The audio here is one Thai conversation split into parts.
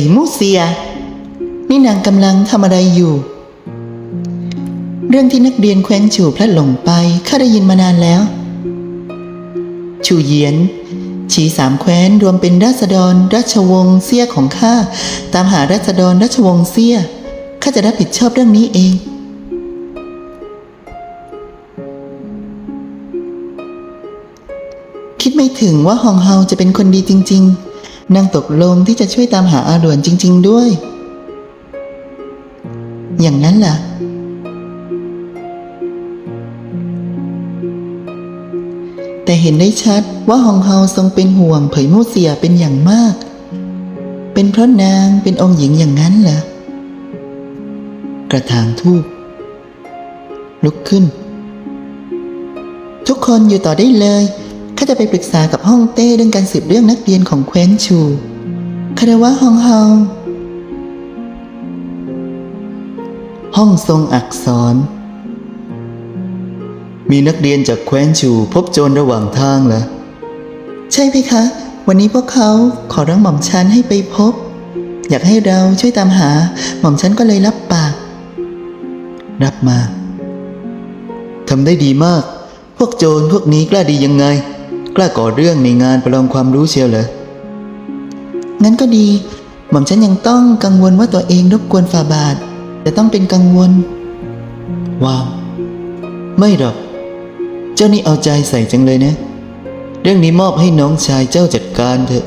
ยมูเซีย นี่นางกำลังทำอะไรอยู่ เรื่องที่นักเรียนแคว้นฉูพลัดหลงไปข้าได้ยินมานานแล้ว ชูเยียนฉีสามแคว้นรวมเป็นราษฎรราชวงศ์เสี้ยของข้าตามหาราษฎรราชวงศ์เสี้ยข้าจะรับผิดชอบเรื่องนี้เองคิดไม่ถึงว่าฮองเฮาจะเป็นคนดีจริง ๆ นางตกลงที่จะช่วยตามหาอาหลวนจริง ๆ ด้วย อย่างนั้นล่ะ แต่เห็นได้ชัดว่าฮองเฮาทรงเป็นห่วงเผยมู่เสียเป็นอย่างมาก เป็นเพราะนางเป็นองค์หญิงอย่างนั้นเหรอกระถางทูบลุกขึ้น ทุกคนอยู่ต่อได้เลย ข้าจะไปปรึกษากับฮ่องเต้เรื่องการสืบเรื่องนักเรียนของแคว้นชูคารวะฮองเฮาห้องทรงอักษร มีนักเรียนจากแคว้นชูพบโจรระหว่างทางเหรอใช่ไหมคะ วันนี้พวกเขาขอร้องหม่อมฉันให้ไปพบ อยากให้เราช่วยตามหา หม่อมฉันก็เลยรับปาก รับมาทำได้ดีมาก พวกโจรพวกนี้กล้าดียังไง กล้าก่อเรื่องในงานประลองความรู้เชียวเหรอ งั้นก็ดี หม่อมฉันยังต้องกังวลว่าตัวเองรบกวนฝ่าบาทแต่ต้องเป็นกังวล ว้าว ไม่หรอก เจ้านี่เอาใจใส่จังเลยนะ เรื่องนี้มอบให้น้องชายเจ้าจัดการเถอะ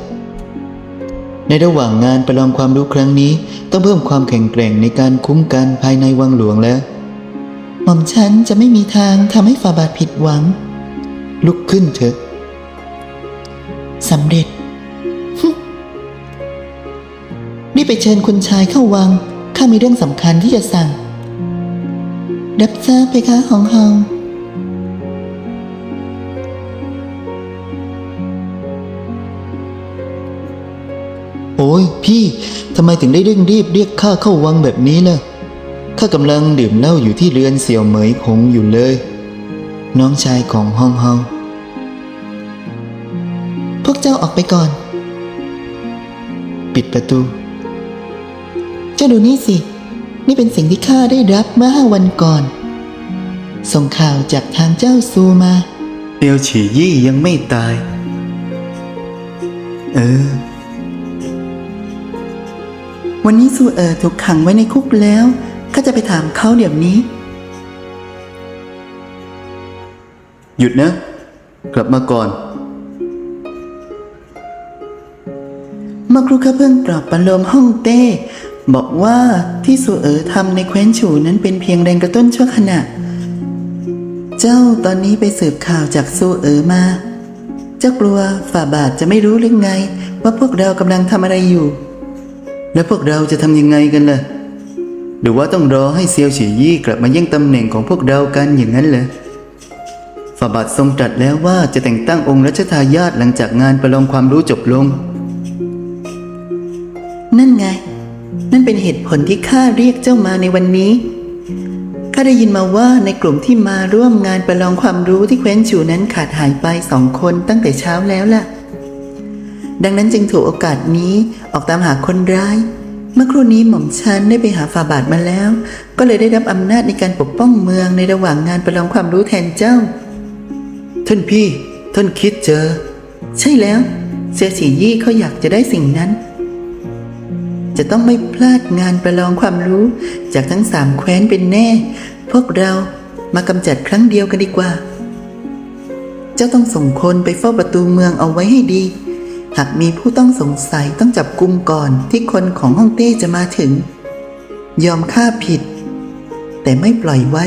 ในระหว่างงานประลองความรู้ครั้งนี้ ต้องเพิ่มความแข็งแกร่งในการคุ้มกันภายในวังหลวงแล้ว หม่อมฉันจะไม่มีทางทำให้ฝ่าบาทผิดหวัง ลุกขึ้นเถอะ สำเร็จฮึนี่ไปเชิญคุณชายเข้าวัง ข้ามีเรื่องสำคัญที่จะสั่งรับทราบไปคะของเฮาโอ้ยพี่ทำไมถึงได้เร่งรีบเรียกข้าเข้าวังแบบนี้ล่ะข้ากำลังดื่มเหล้าอยู่ที่เรือนเสี่ยวเหมยคงอยู่เลย น้องชายของฮองเฮา พวกเจ้าออกไปก่อน ปิดประตู เจ้าดูนี่สิ นี่เป็นสิ่งที่ข้าได้รับเมื่อห้าวันก่อน ส่งข่าวจากทางเจ้าซูมา เตียวฉียี่ยังไม่ตาย เออ วันนี้ซูเอ๋อถูกขังไว้ในคุกแล้วข้าจะไปถามเขาเดี๋ยวนี้ หยุดนะ กลับมาก่อน มื่อครูข้าเพิ่งปลอบประโลมฮ่องเต้ บอกว่าที่สูเอ๋อทำในแคว้นฉูนั้นเป็นเพียงแรงกระตุ้นชั่วขณะ เจ้าตอนนี้ไปสืบข่าวจากซูเอ๋อมา เจ้ากลัวฝ่าบาทจะไม่รู้หรือไง ว่าพวกเรากำลังทำอะไรอยู่ แล้วพวกเราจะทำยังไงกันล่ะหรือว่าต้องรอให้เซียวฉียี่กลับมาแย่งตำแหน่งของพวกเรากันอย่างนั้นเหรอฝ่าบาททรงตรัสแล้วว่าจะแต่งตั้งองค์รัชทายาทหลังจากงานประลองความรู้จบลง นั่นไง นั่นเป็นเหตุผลที่ข้าเรียกเจ้ามาในวันนี้ข้าได้ยินมาว่าในกลุ่มที่มาร่วมงานประลองความรู้ที่แคว้นฉูนั้นขาดหายไปสองคนตั้งแต่เช้าแล้วล่ะ ดังนั้นจึงถูกโอกาสนี้ออกตามหาคนร้าย เมื่อครู่นี้หม่อมฉันได้ไปหาฝ่าบาทมาแล้ว ก็เลยได้รับอำนาจในการปกป้องเมืองในระหว่างงานประลองความรู้แทนเจ้า ท่านพี่ ท่านคิดเจอ ใช่แล้วเสียฉียี่เขาอยากจะได้สิ่งนั้น จะต้องไม่พลาดงานประลองความรู้ จากทั้งสามแคว้นเป็นแน่ พวกเรามากำจัดครั้งเดียวกันดีกว่า เจ้าต้องส่งคนไปเฝ้าประตูเมืองเอาไว้ให้ดี หากมีผู้ต้องสงสัยต้องจับกุมก่อนที่คนของฮ่องเต้จะมาถึง ยอมฆ่าผิด แต่ไม่ปล่อยไว้